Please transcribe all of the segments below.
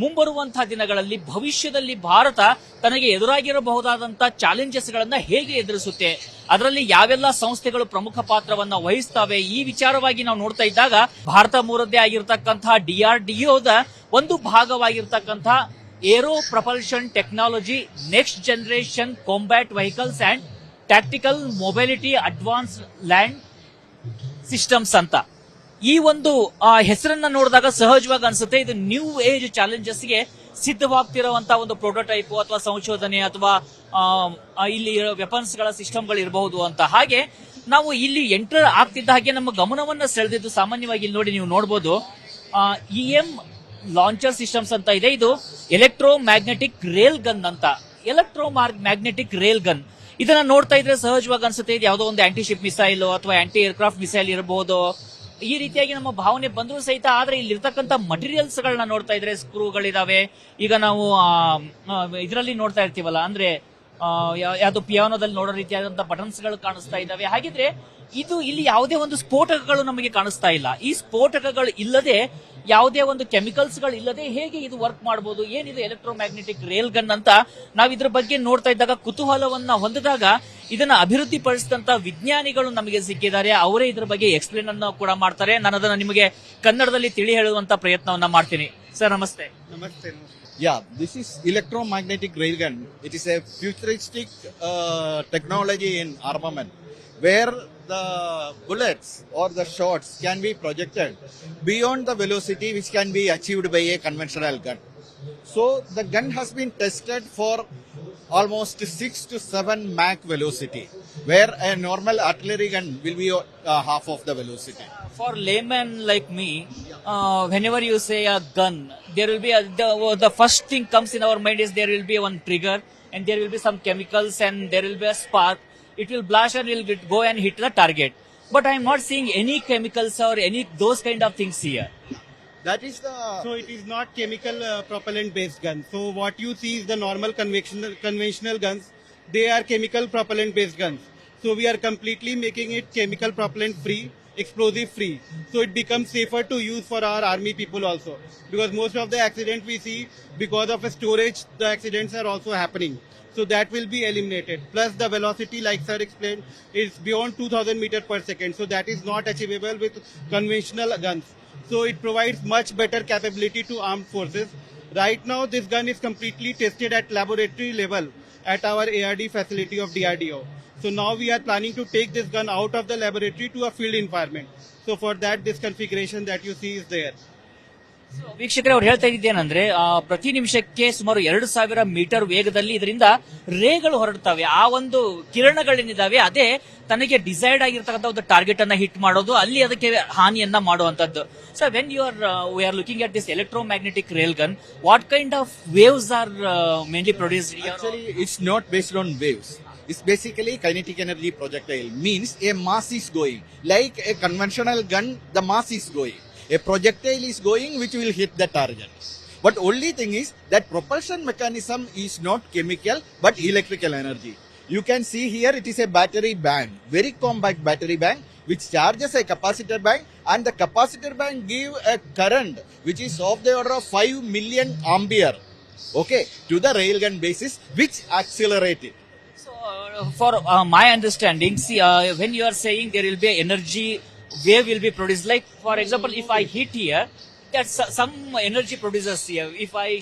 ಮುಂಬರುವಂತಹ ದಿನಗಳಲ್ಲಿ ಭವಿಷ್ಯದಲ್ಲಿ ಭಾರತ ತನಗೆ ಎದುರಾಗಿರಬಹುದಾದಂತಹ ಚಾಲೆಂಜಸ್ ಗಳನ್ನ ಹೇಗೆ ಎದುರಿಸುತ್ತೆ? ಅದರಲ್ಲಿ ಯಾವೆಲ್ಲ ಸಂಸ್ಥೆಗಳು ಪ್ರಮುಖ ಪಾತ್ರವನ್ನ ವಹಿಸ್ತವೆ? ಈ ವಿಚಾರವಾಗಿ ನಾವು ನೋಡ್ತಾ ಇದ್ದಾಗ ಭಾರತ ಮೂರದ್ದೇ ಆಗಿರತಕ್ಕಂತಹ ಡಿಆರ್ಡಿಒದ ಒಂದು ಭಾಗವಾಗಿರ್ತಕ್ಕಂತಹ aero propulsion technology, next generation combat vehicles and tactical mobility advance land systems ಅಂತ. ಈ ಒಂದು ಆ, ಹೆಸರನ್ನ ನೋಡಿದಾಗ ಸಹಜವಾಗಿ ಅನ್ಸುತ್ತೆ ಇದು ನ್ಯೂ ಏಜ್ ಚಾಲೆಂಜಸ್ಗೆ ಸಿದ್ಧವಾಗ್ತಿರುವಂತಹ ಒಂದು ಪ್ರೋಟೋಟೈಪ್ ಅಥವಾ ಸಂಶೋಧನೆ ಅಥವಾ ಇಲ್ಲಿ ವೆಪನ್ಸ್ಗಳ ಸಿಸ್ಟಮ್ಗಳು ಇರಬಹುದು ಅಂತ. ಹಾಗೆ ನಾವು ಇಲ್ಲಿ ಎಂಟರ್ ಆಗ್ತಿದ್ದ ಹಾಗೆ ನಮ್ಮ ಗಮನವನ್ನ ಸೆಳೆದಿದ್ದು ಸಾಮಾನ್ಯವಾಗಿ ಇಲ್ಲಿ ನೋಡಿ ನೀವು ನೋಡಬಹುದು ಇ ಎಂ ಲಾಂಚರ್ ಸಿಸ್ಟಮ್ಸ್ ಅಂತ ಇದೆ. ಇದು ಎಲೆಕ್ಟ್ರೋ ಮ್ಯಾಗ್ನೆಟಿಕ್ ರೇಲ್ ಗನ್ ಅಂತ. ಎಲೆಕ್ಟ್ರೋ ಮ್ಯಾಗ್ನೆಟಿಕ್ ರೇಲ್ ಗನ್ ಇದನ್ನ ನೋಡ್ತಾ ಇದ್ರೆ ಸಹಜವಾಗಿ ಅನ್ಸುತ್ತೆ ಇದು ಯಾವುದೋ ಒಂದು ಆಂಟಿ ಶಿಪ್ ಮಿಸೈಲ್ ಅಥವಾ ಆಂಟಿ ಏರ್ಕ್ರಾಫ್ಟ್ ಮಿಸೈಲ್ ಇರಬಹುದು ಈ ರೀತಿಯಾಗಿ ನಮ್ಮ ಭಾವನೆ ಬಂದರೂ ಸಹಿತ, ಆದ್ರೆ ಇಲ್ಲಿರ್ತಕ್ಕಂಥ ಮಟೀರಿಯಲ್ಸ್ ಗಳನ್ನ ನೋಡ್ತಾ ಇದ್ರೆ ಸ್ಕ್ರೂಗಳಿದಾವೆ ಈಗ ನಾವು ಇದರಲ್ಲಿ ನೋಡ್ತಾ ಇರ್ತೀವಲ್ಲ, ಅಂದ್ರೆ ಯಾವ್ದು ಪಿಯಾನೋದಲ್ಲಿ ನೋಡೋ ರೀತಿಯಾದಂತಹ ಬಟನ್ಸ್ಗಳು ಕಾಣಿಸ್ತಾ ಇದ್ದಾವೆ ಹಾಗಿದ್ರೆ ಇದು ಇಲ್ಲಿ ಯಾವುದೇ ಒಂದು ಸ್ಫೋಟಕಗಳು ನಮಗೆ ಕಾಣಿಸ್ತಾ ಇಲ್ಲ. ಈ ಸ್ಫೋಟಕಗಳು ಇಲ್ಲದೆ ಯಾವುದೇ ಒಂದು ಕೆಮಿಕಲ್ಸ್ಗಳು ಇಲ್ಲದೆ ಹೇಗೆ ಇದು ವರ್ಕ್ ಮಾಡಬಹುದು ಏನಿದೆ ಎಲೆಕ್ಟ್ರೋಮ್ಯಾಗ್ನೆಟಿಕ್ ರೇಲ್ ಗನ್ ಅಂತ ನಾವು ಇದ್ರ ಬಗ್ಗೆ ನೋಡ್ತಾ ಇದ್ದಾಗ ಕುತೂಹಲವನ್ನ ಹೊಂದಿದಾಗ ಇದನ್ನ ಅಭಿವೃದ್ಧಿ ಪಡಿಸಿದಂತ ವಿಜ್ಞಾನಿಗಳು ನಮಗೆ ಸಿಕ್ಕಿದ್ದಾರೆ. ಅವರೇ ಇದ್ರ ಬಗ್ಗೆ ಎಕ್ಸ್ಪ್ಲೇನ್ ಅನ್ನು ಕೂಡ ಮಾಡ್ತಾರೆ. ನಾನು ಅದನ್ನ ನಿಮಗೆ ಕನ್ನಡದಲ್ಲಿ ತಿಳಿ ಹೇಳುವಂತ ಪ್ರಯತ್ನವನ್ನ ಮಾಡ್ತೀನಿ. ಸರ್, ನಮಸ್ತೆ. Namaste. Yeah, this is electromagnetic railgun. It is a futuristic uh, technology in armament where the bullets or the shots can be projected beyond the velocity which can be achieved by a conventional gun. So the gun has been tested for almost 6 to 7 Mach velocity where a normal artillery gun will be uh, half of the velocity. for layman like me, uh, whenever you say a gun, there will be a, the, the first thing comes in our mind is there will be one trigger and there will be some chemicals and there will be a spark. It will blast and it will get- go and hit the target. But I am not seeing any chemicals or any those kind of things here. That is the So it is not chemical uh, propellant based gun. So what you see is the normal conventional conventional guns. They are chemical propellant based guns. So we are completely making it chemical propellant free, explosive free. So it becomes safer to use for our army people also. Because most of the accidents we see because of storage, the accidents are also happening. So that will be eliminated. Plus the velocity, like sir explained, is beyond 2000 meter per second. So that is not achievable with conventional guns. So it provides much better capability to armed forces. Right now, this gun is completely tested at laboratory level at our ARD facility of DRDO. So now we are planning to take this gun out of the laboratory to a field environment. So for that, this configuration that you see is there. ವೀಕ್ಷಕರೇ ಅವ್ರು ಹೇಳ್ತಾ ಇದ್ದೇನಂದ್ರೆ ಪ್ರತಿ ನಿಮಿಷಕ್ಕೆ ಸುಮಾರು ಎರಡು ಸಾವಿರ metre ವೇಗದಲ್ಲಿ ಇದರಿಂದ ರೇಗಳು ಹೊರಡ್ತವೆ ಆ ಒಂದು ಕಿರಣಗಳೇನಿದಾವೆ ಅದೇ ತನಗೆ ಡಿಸೈಡ್ ಆಗಿರ್ತಕ್ಕಂಥ ಒಂದು ಟಾರ್ಗೆಟ್ ಅನ್ನ ಹಿಟ್ ಮಾಡೋದು ಅಲ್ಲಿ ಅದಕ್ಕೆ ಹಾನಿಯನ್ನ ಮಾಡುವಂತದ್ದು so when you are we are looking at this electromagnetic rail gun what kind of waves are mainly produce it's not based on on It's basically kinetic energy projectile. Means a mass is going. Like a conventional gun, the mass is going. A projectile is going which will hit the target. But only thing is that propulsion mechanism is not chemical but electrical energy. You can see here it is a battery bank, very compact battery bank which charges a capacitor bank and the capacitor bank give a current which is of the order of 5 million ampere okay to the railgun basis which accelerate it for uh, my understanding, see, uh, when you are saying there will be energy wave will be produced, like for example, if I hit here, that's uh, some energy produces here. If I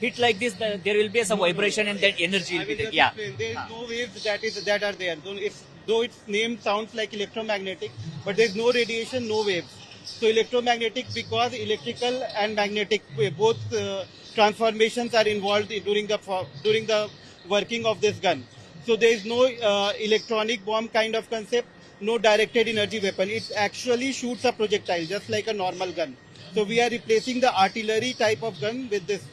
hit like this, there will be some vibration and then energy will be there. Yeah. explain. There is no waves that is that are there. Though, it's, though its name sounds like electromagnetic, but there is no radiation, no waves. So electromagnetic because electrical and magnetic uh, both uh, transformations are involved during the during the working of this gun. So there is no uh, electronic bomb kind of concept, no directed energy weapon. It actually shoots a projectile just like a normal gun. So we are replacing the artillery type of gun with this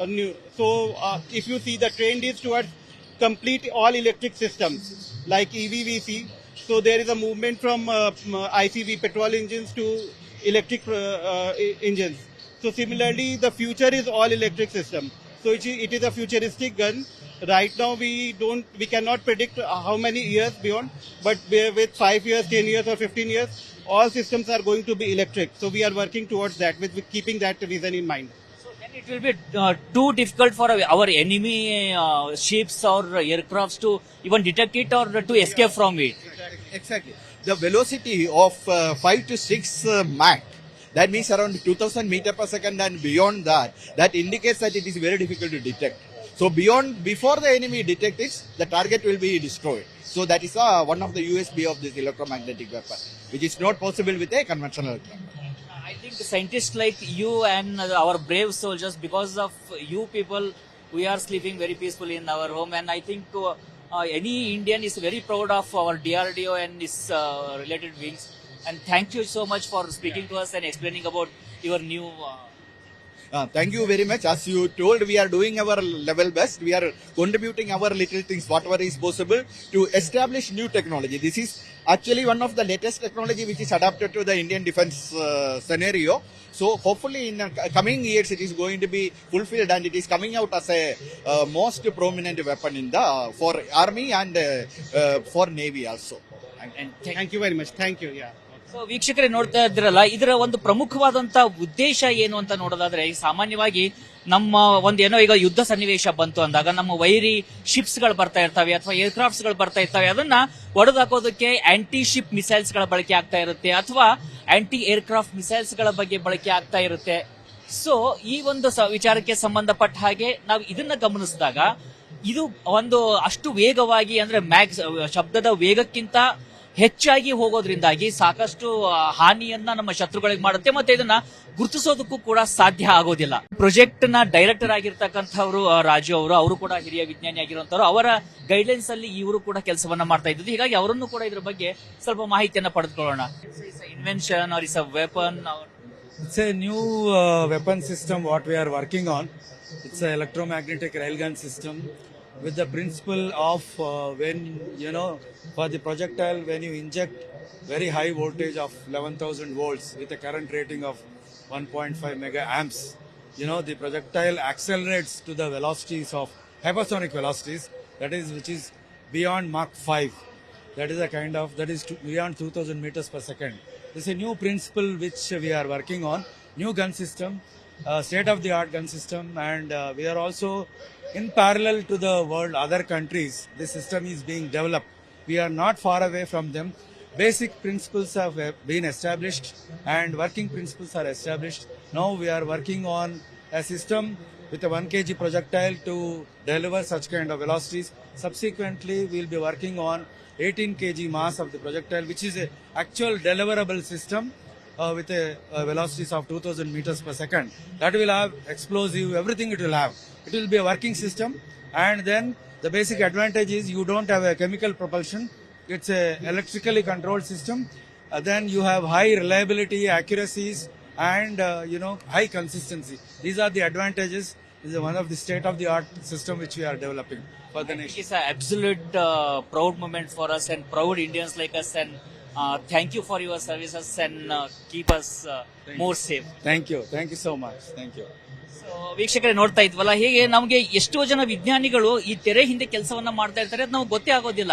uh, new. So uh, if you see the trend is towards complete all electric systems like EVVC. So there is a movement from uh, ICV petrol engines to electric uh, uh, engines. So similarly, the future is all electric system. So it is a futuristic gun. Right now, we don't, we cannot predict uh, how many years beyond, but with five years, ten years, or fifteen years, all systems are going to be electric. So we are working towards that, with, with keeping that vision in mind. So then It will be uh, too difficult for our enemy uh, ships or aircrafts to even detect it or to escape from it. Exactly. The velocity of uh, 5 to 6 uh, Mach, that means around 2000 meter per second and beyond that, that indicates that it is very difficult to detect. So beyond, before the enemy detects it, the target will be destroyed. So that is uh, one of the USB of this electromagnetic weapon, which is not possible with a conventional gun. I think scientists like you and our brave soldiers, because of you people, we are sleeping very peacefully in our home. And I think uh, uh, any Indian is very proud of our DRDO and its uh, related wings. And thank you so much for speaking to us and explaining about your new. Uh, Uh, thank you very much. As you told, we are doing our level best. We are contributing our little things, whatever is possible, to establish new technology. This is actually one of the latest technology which is adapted to the Indian defense uh, scenario. So hopefully in the coming years it is going to be fulfilled and it is coming out as a uh, most prominent weapon in the for army and uh, uh, for navy also. and thank Thank you very much. Thank you. Yeah. ವೀಕ್ಷಕರೇ ನೋಡ್ತಾ ಇದ್ರಲ್ಲ ಇದರ ಒಂದು ಪ್ರಮುಖವಾದಂತ ಉದ್ದೇಶ ಏನು ಅಂತ ನೋಡೋದಾದ್ರೆ ಸಾಮಾನ್ಯವಾಗಿ ನಮ್ಮ ಒಂದು ಏನೋ ಈಗ ಯುದ್ಧ ಸನ್ನಿವೇಶ ಬಂತು ಅಂದಾಗ, ನಮ್ಮ ವೈರಿ ಶಿಪ್ಸ್ಗಳು ಬರ್ತಾ ಇರ್ತವೆ, ಅಥವಾ ಏರ್ಕ್ರಾಫ್ಟ್ಸ್ಗಳು ಬರ್ತಾ ಇರ್ತವೆ, ಅದನ್ನ ಒಡೆದಾಕೋದಕ್ಕೆ ಆಂಟಿ ಶಿಪ್ ಮಿಸೈಲ್ಸ್ಗಳ ಬಳಕೆ ಆಗ್ತಾ ಇರುತ್ತೆ, ಅಥವಾ ಆಂಟಿ ಏರ್ಕ್ರಾಫ್ಟ್ ಮಿಸೈಲ್ಸ್ಗಳ ಬಗ್ಗೆ ಬಳಕೆ ಆಗ್ತಾ ಇರುತ್ತೆ. ಸೊ ಈ ಒಂದು ವಿಚಾರಕ್ಕೆ ಸಂಬಂಧಪಟ್ಟ ಹಾಗೆ ನಾವು ಇದನ್ನ ಗಮನಿಸಿದಾಗ, ಇದು ಒಂದು ಅಷ್ಟು ವೇಗವಾಗಿ ಅಂದ್ರೆ ಮ್ಯಾಕ್ಸ್, ಶಬ್ದದ ವೇಗಕ್ಕಿಂತ ಹೆಚ್ಚಾಗಿ ಹೋಗೋದ್ರಿಂದಾಗಿ ಸಾಕಷ್ಟು ಹಾನಿಯನ್ನ ನಮ್ಮ ಶತ್ರುಗಳಿಗೆ ಮಾಡುತ್ತೆ ಮತ್ತೆ ಇದನ್ನ ಗುರುತಿಸೋದಕ್ಕೂ ಕೂಡ ಸಾಧ್ಯ ಆಗೋದಿಲ್ಲ. ಪ್ರಾಜೆಕ್ಟ್ನ ಡೈರೆಕ್ಟರ್ ಆಗಿರ್ತಕ್ಕಂಥವ್ರು ರಾಜು ಅವರು ಅವರು ಕೂಡ ಹಿರಿಯ ವಿಜ್ಞಾನಿ ಆಗಿರುವಂತವ್ರು ಅವರ ಗೈಡ್ಲೈನ್ಸ್ ಅಲ್ಲಿ ಇವರು ಕೂಡ ಕೆಲಸವನ್ನ ಮಾಡ್ತಾ ಇದ್ದು ಹೀಗಾಗಿ ಅವರನ್ನು ಕೂಡ ಇದ್ರ ಬಗ್ಗೆ ಸ್ವಲ್ಪ ಮಾಹಿತಿಯನ್ನ ಪಡೆದುಕೊಳ್ಳೋಣ. Invention or is a weapon it's a new weapon system what what we are working on. It's an electromagnetic railgun system. With the principle of uh, when you know for the projectile when you inject very high voltage of 11,000 volts with a current rating of 1.5 mega amps. You know the projectile accelerates to the velocities of hypersonic velocities that is which is beyond Mach 5 that is a kind of that is beyond 2000 meters per second this is a new principle which we are working on new gun system state of the art gun system and uh, we are also in parallel to the world other countries this system is being developed. We are not far away from them. Basic principles have uh, been established and working principles are established. Now we are working on a system with a 1 kg projectile to deliver such kind of velocities. Subsequently, we'll be working on 18 kg mass of the projectile, which is a actual deliverable system uh, with a, uh velocities of 2000 meters per second. That will have explosive, everything it will have. It will be a working system, and then the basic advantage is you don't have a chemical propulsion. It's a electrically controlled system. Uh, then you have high reliability, accuracies, and uh, you know high consistency. These are the advantages. This is one of the state of the art system which we are developing for the nation. It's an absolute uh, proud moment for us and proud Indians like us. And uh, thank you for your services and uh, keep us uh, more safe. Thank you, thank you so much. Thank you. So, ವೀಕ್ಷಕರೇ ನೋಡ್ತಾ ಇದ್ವಲ್ಲ ಹೀಗೆ ನಮಗೆ ಎಷ್ಟೋ ಜನ ವಿಜ್ಞಾನಿಗಳು ಈ ತೆರೆ ಹಿಂದೆ ಕೆಲಸವನ್ನ ಮಾಡ್ತಾ ಇರ್ತಾರೆ ಅದು ನಮ್ಗೆ ಗೊತ್ತೇ ಆಗೋದಿಲ್ಲ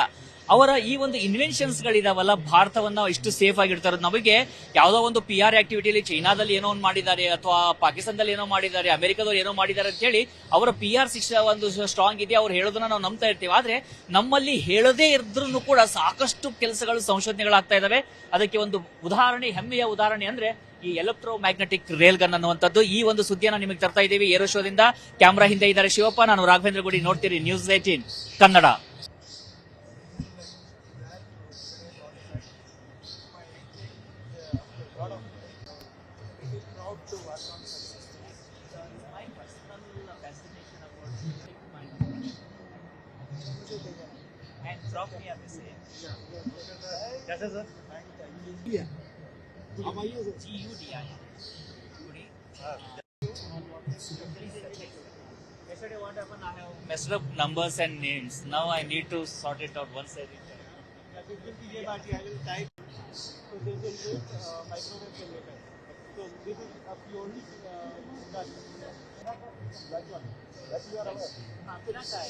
ಅವರ ಈ ಒಂದು ಇನ್ವೆನ್ಷನ್ಸ್ ಗಳಿದಾವಲ್ಲ, ಭಾರತವನ್ನ ಇಷ್ಟು ಸೇಫ್ ಆಗಿರ್ತಾರ ನಮಗೆ ಯಾವ್ದೋ ಒಂದು ಪಿ ಆರ್ ಆಕ್ಟಿವಿಟಿಯಲ್ಲಿ ಚೈನಾದಲ್ಲಿ ಏನೋ ಒಂದು ಮಾಡಿದ್ದಾರೆ, ಅಥವಾ ಪಾಕಿಸ್ತಾನದಲ್ಲಿ ಏನೋ ಮಾಡಿದ್ದಾರೆ, ಅಮೆರಿಕದವ್ರು ಏನೋ ಮಾಡಿದ್ದಾರೆ ಅಂತ ಹೇಳಿ ಅವರ ಪಿ ಆರ್ ಶಿಕ್ಷ ಒಂದು ಸ್ಟ್ರಾಂಗ್ ಇದೆ, ಅವ್ರು ಹೇಳೋದನ್ನ ನಾವು ನಂಬ್ತಾ ಇರ್ತೀವಿ. ಆದ್ರೆ ನಮ್ಮಲ್ಲಿ ಹೇಳದೇ ಇದ್ರೂ ಕೂಡ ಸಾಕಷ್ಟು ಕೆಲಸಗಳು, ಸಂಶೋಧನೆಗಳಾಗ್ತಾ ಇದಾವೆ. ಅದಕ್ಕೆ ಒಂದು ಉದಾಹರಣೆ, ಹೆಮ್ಮೆಯ ಉದಾಹರಣೆ ಅಂದ್ರೆ ಈ ಎಲೆಕ್ಟ್ರೋ ಮ್ಯಾಗ್ನೆಟಿಕ್ ರೇಲ್ ಗನ್ ಅನ್ನುವಂಥದ್ದು. ಈ ಒಂದು ಸುದ್ದಿಯನ್ನು ನಿಮಗೆ ತರ್ತಾ ಇದ್ದೀವಿ ಏರೋ ಶೋದಿಂದ ಕ್ಯಾಮ್ರಾ ಹಿಂದೆ ಇದ್ದಾರೆ ಶಿವಪ್ಪ, ನಾನು ರಾಘವೇಂದ್ರ ಗುಡಿ, ನೋಡ್ತೀರಿ news eighteen Kannada. Yesterday what happened, I have messed up numbers and names. Now I need to sort it out once I return. It will be here, but I will type. So they will use uh, microwave generator. So this is a purely uh, gun. That one. That you are aware. हाँ, Pinakai.